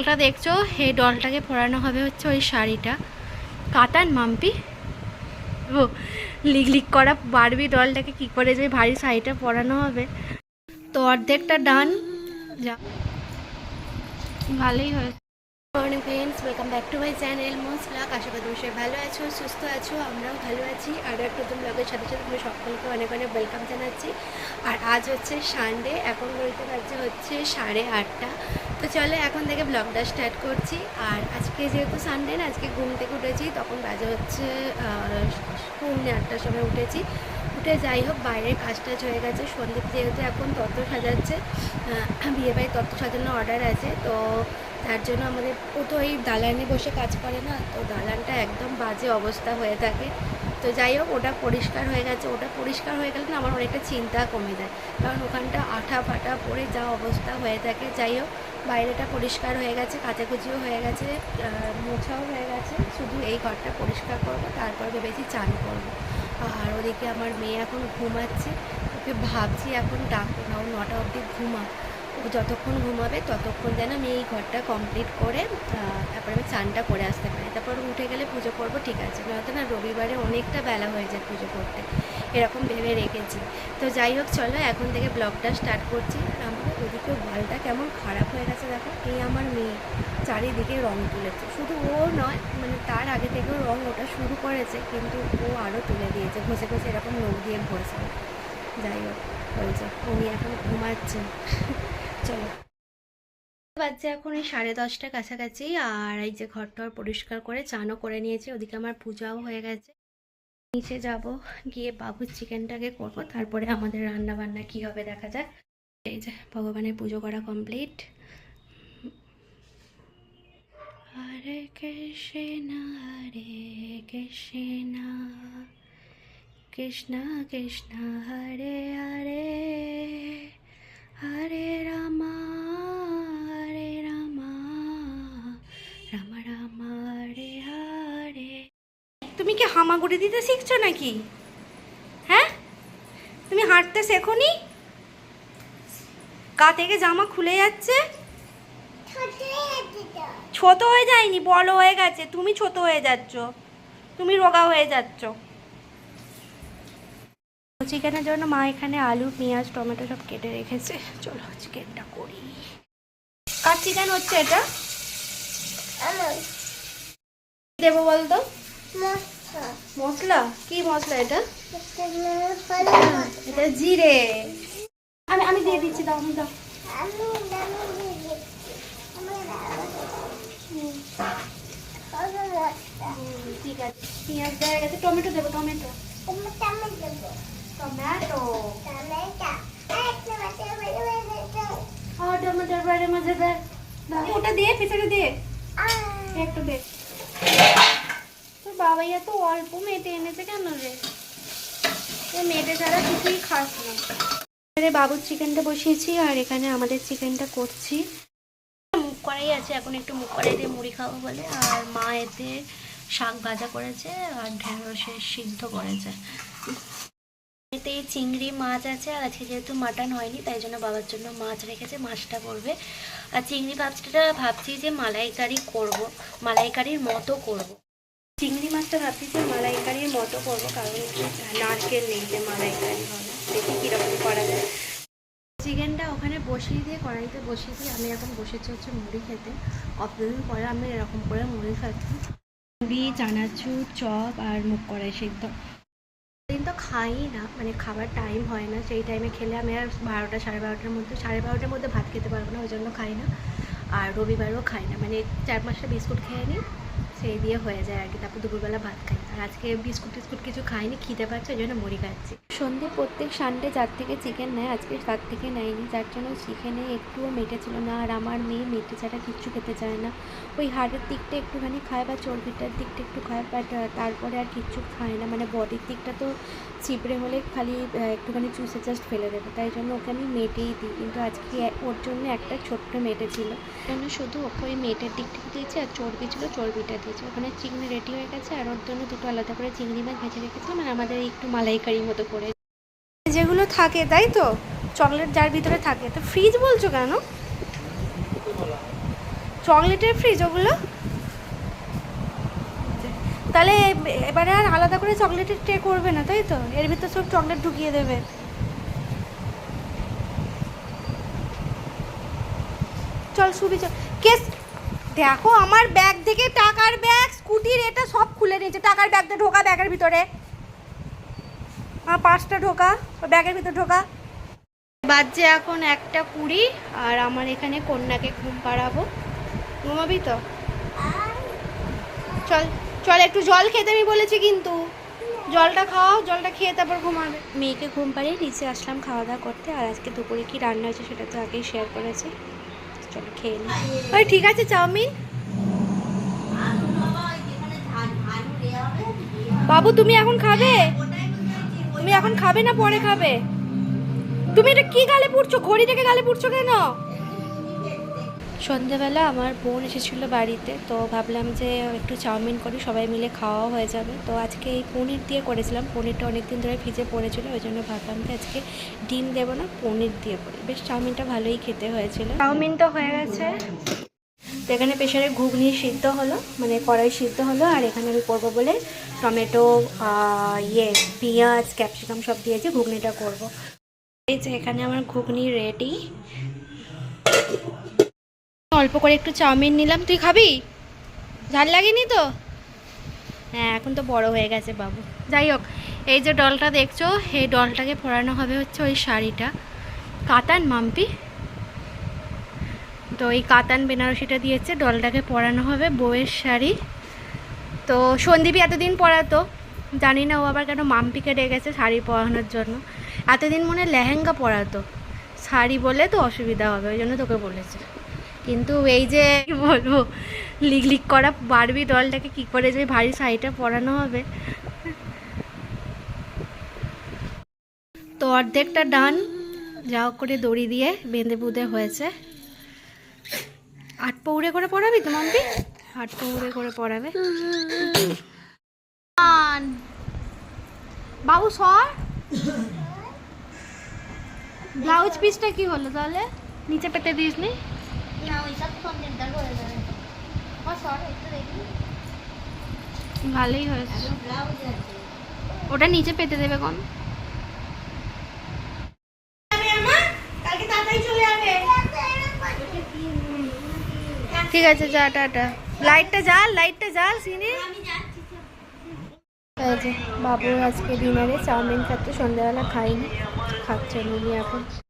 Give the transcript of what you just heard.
ডলটা দেখছ, এই ডলটাকে পরানো হবে হচ্ছে ওই শাড়িটা। কাতান মাম্পি। ও, লিক করা বারবি ডলটাকে কি করে যে ভারী শাড়িটা পরানো হবে। তো অর্ধেকটা ডান। যা। ভালোই হয়েছে। Morning friends welcome back to my channel most luck আশা করি তুমি ভালো আছো, সুস্থ আছো, আমরাও ভালো আছি। আর একটা নতুন ব্লগের সাথে সাথে তুমি সকলকে অনেক অনেক ওয়েলকাম জানাচ্ছি। আর আজ হচ্ছে সানডে এখন বলতে পারছে হচ্ছে সাড়ে আটটা। তো চলো এখন থেকে ব্লগটা স্টার্ট করছি। আর আজকে যেহেতু সানডে না, আজকে ঘুম থেকে উঠেছি, তখন বাজে হচ্ছে পৌনে আটটার সময় উঠেছি। উঠে যাই হোক, বাইরের কাজ টাজ হয়ে গেছে। সন্দীপ যেহেতু এখন তত্ত্ব সাজাচ্ছে বিয়ে বাড়ির তত্ত্ব সাজানোর অর্ডার আছে, তো তার জন্য আমাদের, ও তো এই দালানে বসে কাজ করে না, তো দালানটা একদম বাজে অবস্থা হয়ে থাকে। তো যাই হোক, ওটা পরিষ্কার হয়ে গেছে। ওটা পরিষ্কার হয়ে গেলে না আমার অনেকটা চিন্তা কমে যায়। কারণ ওখানটা আঠা ফাটা পড়ে যা অবস্থা হয়ে থাকে। যাই হোক, বাইরেটা পরিষ্কার হয়ে গেছে, কাচাকুচিও হয়ে গেছে মোছাও হয়ে গেছে। শুধু এই ঘরটা পরিষ্কার করব, তারপর ভেবেছি চান করব। আর ওদিকে আমার মেয়ে এখন ঘুমাচ্ছে। ওকে ভাবছি এখন ডাকো না ও নটা অবধি ঘুমা ও যতক্ষণ ঘুমাবে ততক্ষণ যেন আমি এই ঘরটা কমপ্লিট করে তারপরে আমি চানটা করে আসতে পারি। তারপর উঠে গেলে পুজো করব, ঠিক আছে। নয়তো না রবিবারে অনেকটা বেলা হয়ে যায় পুজো করতে। এরকম ভেবে রেখেছি। তো যাই হোক, চলো এখন থেকে ব্লগটা স্টার্ট করছি। আর আমাদের কেমন খারাপ হয়ে গেছে দেখো? এই আমার মেয়ে। চারিদিকে রং তুলেছে। শুধু ও নয় মানে তার আগে থেকেও রং ওটা শুরু করেছে, কিন্তু ও আরও তুলে দিয়েছে। ঘষে ঘষে এরকম নোখ দিয়ে ঘষে। যাই হোক বলছে উনি এখন ঘুমাচ্ছেন। চলো। বাজছে এখন এই সাড়ে দশটা কাছাকাছি, আর এই যে ঘরটর পরিষ্কার করে চানও করে নিয়েছি। ওদিকে আমার পূজাও হয়ে গেছে। নিচে যাব, গিয়ে বাবুর চিকেনটাকে করব। তারপরে আমাদের রান্না বান্না কি হবে দেখা যাক। এই যে ভগবানের পুজো করা কমপ্লিট হরে কৃষ্ণ হরে কৃষ্ণ। কৃষ্ণ কৃষ্ণ, হরে হরে। হরে রামা হরে রামা। রাম রাম, হরে হরে। তুমি কি হামাগুড়ি দিতে শিখছো নাকি? হ্যাঁ? তুমি হাঁটতে শেখোনি? গা থেকে জামা খুলে যাচ্ছে? ছোট হয়ে যায়নি বড় হয়ে গেছে। তুমি ছোট হয়ে যাচ্ছ। তুমি রোগা হয়ে যাচ্ছ। চিকেনের জন্য মা এখানে আলু পেঁয়াজ টমেটো সব কেটে রেখেছে। চলো চিকেনটা করি। কার চিকেন হচ্ছে এটা? কি দেবো বলতো? মশলা। কি মশলা এটা? এটা জিরে। আমি আমি দিয়ে দিচ্ছি, দাও দাও। ঠিক আছে, পেঁয়াজ গেছে, টমেটো দেবো, টমেটো। টমেটো। টমেটোর বাইরে মাঝে ওটা একটু তোর বাবা এত অল্প মেটে এনেছে কেন রে? মেটে ছাড়া কিছুই খাস না। এখানে বাবুর চিকেনটা বসিয়েছি আর এখানে আমাদের চিকেনটা করছি। মুখ করাই আছে, এখন একটু মুখ কড়াই দিয়ে মুড়ি খাব বলে। আর মা এতে শাক ভাজা করেছে আর ঢেঁড়সের সিদ্ধ করেছে। এতে চিংড়ি মাছ আছে, আর আজকে যেহেতু মাটন হয়নি, তাই জন্য বাবার জন্য মাছ রেখেছে, মাছটা করবে। আর চিংড়ি মাছটা ভাবছি যে মালাইকারি করব, মালাইকারির মতো করব। চিংড়ি মাছটা ভাবছি যে মালাইকারির মতো করব, কারণ নারকেল নেই যে মালাইকারি হবে। দেখি কীরকম করা যায়। চিকেনটা ওখানে বসিয়ে দিয়ে কড়াইতে বসিয়ে দিয়ে আমি এখন বসেছি হচ্ছে মুড়ি খেতে। অতদিন পরে আমি এরকম করে মুড়ি খাচ্ছি। মুড়ি চানাচুর চপ আর মুখ কড়াই সেদ্ধ। দিন তো খাই না মানে খাবার টাইম হয় না। সেই টাইমে খেলে আমি আর বারোটা, সাড়ে বারোটার মধ্যে, সাড়ে বারোটার মধ্যে ভাত খেতে পারব না, ওই জন্য খাই না। আর রবিবারও খাই না মানে চার পাঁচটা বিস্কুট খেয়ে নিই, সেই দিয়ে হয়ে যায় আর কি। তারপর দুপুরবেলা ভাত খাই। আর আজকে বিস্কুট টিস্কুট কিছু খাইনি, খিদে পাচ্ছে, ওই জন্য মুড়ি খাচ্ছি। সন্ধে প্রত্যেক সানডে যার থেকে চিকেন নেয়, আজকে তার থেকে নেয়নি। যার জন্য চিকেনে একটুও মেটেছিল না, আর আমার মেয়ে মেটে ছাড়া কিচ্ছু খেতে চায় না। ওই হাড়ের দিকটা একটুখানি খায় বা চর্বিটার দিকটা একটু খায় বাট তারপরে আর কিচ্ছু খায় না। মানে বডির দিকটা তো চিপড়ে হলে খালি একটুখানি চুষে জাস্ট ফেলে দেবে। তাই জন্য ওকে আমি মেটেই দিই। কিন্তু আজকে ওর জন্য একটা ছোট্ট মেটে ছিল। জন্য শুধু ওকে ওই মেটের দিকটা দিয়েছি আর চর্বি ছিল চর্বিটা দিয়েছি। ওখানে চিংড়ি রেডি হয়ে গেছে আর ওর জন্য দুটো আলাদা করে চিংড়ি মাছ ভেজে রেখেছিলাম আর আমাদের একটু মালাইকারির মতো করে। যেগুলো থাকে তাই তো? চকলেট যার ভিতরে থাকে। তো ফ্রিজ বলছো কেন? চকলেটের ফ্রিজ ওগুলো? তাহলে এবারে আর আলাদা করে চকলেটের ট্রে করবে না তাই তো? এর ভিতর সব চকলেট ঢুকিয়ে দেবে। চল সুবি চল। কেস দেখো আমার ব্যাগ থেকে টাকার ব্যাগ স্কুটির এটা সব খুলে নিয়েছে। টাকার ব্যাগটা ঢোকা ব্যাগের ভিতরে। আমার পাঁচটা ঢোকা ব্যাগের ভিতরে ঢোকা। বাজছে এখন একটা কুড়ি আর আমার এখানে কন্যাকে ঘুম পাড়াবো। ঘুমাবি তো? চল। চল, একটু জল খেতে আমি বলেছি কিন্তু। জলটা খাও, জলটা খেয়ে তারপর ঘুমাবে। মেয়েকে ঘুম পাড়িয়ে নিচে আসলাম খাওয়া দাওয়া করতে। আর আজকে দুপুরে কি রান্না হয়েছে সেটা তো আগেই শেয়ার করেছি। চলো, খেয়ে নিই ওই ঠিক আছে, চাউমিন। বাবু, তুমি এখন খাবে? তুমি এখন খাবে না, পরে খাবে? তুমি এটা কি গালে পুড়ছো? ঘড়িটাকে গালে পুড়ছো কেন? সন্ধেবেলা আমার বোন এসেছিল বাড়িতে তো ভাবলাম যে একটু চাউমিন করি সবাই মিলে খাওয়া হয়ে যাবে। তো আজকে এই পনির দিয়ে করেছিলাম পনিরটা অনেক দিন ধরে ভিজে পড়েছিল ওই জন্য ভাবলাম যে আজকে ডিম দেবো না পনির দিয়ে করি। বেশ চাউমিনটা ভালোই খেতে হয়েছিল। চাউমিন তো হয়ে গেছে। তো এখানে প্রেশারে ঘুগনি সিদ্ধ হলো মানে কড়াই সিদ্ধ হলো আর এখানে আমি করব বলে টমেটো ইয়ে পেঁয়াজ ক্যাপসিকাম সব দিয়েছি ঘুগনিটা করব। এই যে এখানে আমার ঘুগনি রেডি। অল্প করে একটু চাউমিন নিলাম। তুই খাবি? ঝাল লাগেনি তো? হ্যাঁ এখন তো বড় হয়ে গেছে বাবু। যাই হোক, এই যে ডলটা দেখছ, এই ডলটাকে পরানো হবে হচ্ছে ওই শাড়িটা। কাতান মাম্পি। তো এই কাতান বেনারসিটা দিয়েছে, ডলটাকে পরানো হবে বউয়ের শাড়ি। তো সন্দীপই এতদিন পরাতো, জানি না ও আবার কেন মাম্পিকে ডেকেছে শাড়ি পরানোর জন্য। এতদিন মনে লেহেঙ্গা পরাতো। শাড়ি বলে তো অসুবিধা হবে, ওই জন্য তোকে বলেছে। কিন্তু এই যে বলব, লিক লিক করা বারবি ডলটাকে কি করে যে ভারী শাড়িটা পরানো হবে। তো অর্ধেকটা ডান যা করে দড়ি দিয়ে বেঁধে বুঁধে হয়েছে। আট পৌড়ে করে পড়াবি তো মাম্পি? আট পৌড়ে করে পড়াবে। বাবু, সর। ব্লাউজ পিসটা কি হলো তাহলে? নিচে পেতে দিস নি ভালোই হয়েছে। ওটা নিচে পেতে দেবে কোন? ঠিক আছে, যা, টাটা। লাইটটা জ্বাল লাইটটা জ্বাল, সিনে। বাবু আজকে ডিনারে চাউমিন খাচ্ছে, সন্ধ্যাবেলা খাইনি, খাচ্ছে মিলি এখন।